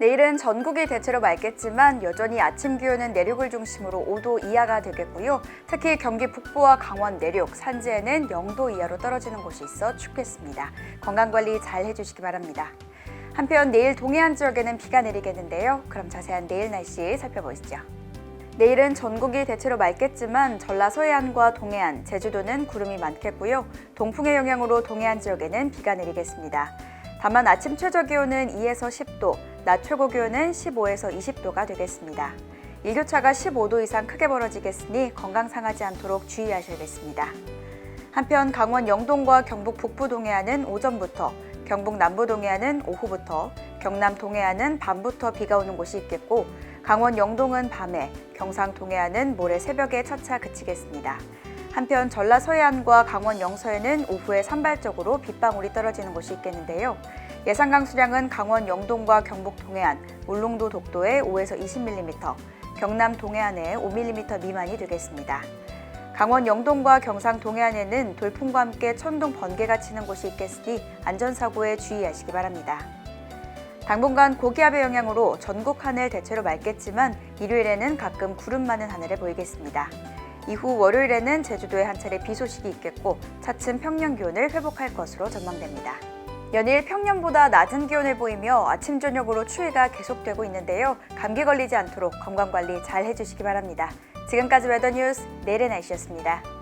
내일은 전국이 대체로 맑겠지만 여전히 아침 기온은 내륙을 중심으로 5도 이하가 되겠고요. 특히 경기 북부와 강원 내륙, 산지에는 0도 이하로 떨어지는 곳이 있어 춥겠습니다. 건강 관리 잘 해주시기 바랍니다. 한편 내일 동해안 지역에는 비가 내리겠는데요. 그럼 자세한 내일 날씨 살펴보시죠. 내일은 전국이 대체로 맑겠지만 전라 서해안과 동해안, 제주도는 구름이 많겠고요. 동풍의 영향으로 동해안 지역에는 비가 내리겠습니다. 다만 아침 최저 기온은 2에서 10도, 낮 최고 기온은 15에서 20도가 되겠습니다. 일교차가 15도 이상 크게 벌어지겠으니 건강 상하지 않도록 주의하셔야겠습니다. 한편 강원 영동과 경북 북부 동해안은 오전부터, 경북 남부 동해안은 오후부터, 경남 동해안은 밤부터 비가 오는 곳이 있겠고 강원 영동은 밤에, 경상 동해안은 모레 새벽에 차차 그치겠습니다. 한편 전라 서해안과 강원 영서에는 오후에 산발적으로 빗방울이 떨어지는 곳이 있겠는데요. 예상 강수량은 강원 영동과 경북 동해안, 울릉도 독도에 5에서 20mm, 경남 동해안에 5mm 미만이 되겠습니다. 강원 영동과 경상 동해안에는 돌풍과 함께 천둥 번개가 치는 곳이 있겠으니 안전사고에 주의하시기 바랍니다. 당분간 고기압의 영향으로 전국 하늘 대체로 맑겠지만 일요일에는 가끔 구름 많은 하늘에 보이겠습니다. 이후 월요일에는 제주도에 한 차례 비 소식이 있겠고 차츰 평년 기온을 회복할 것으로 전망됩니다. 연일 평년보다 낮은 기온을 보이며 아침 저녁으로 추위가 계속되고 있는데요. 감기 걸리지 않도록 건강 관리 잘 해주시기 바랍니다. 지금까지 웨더뉴스 내일의 날씨였습니다.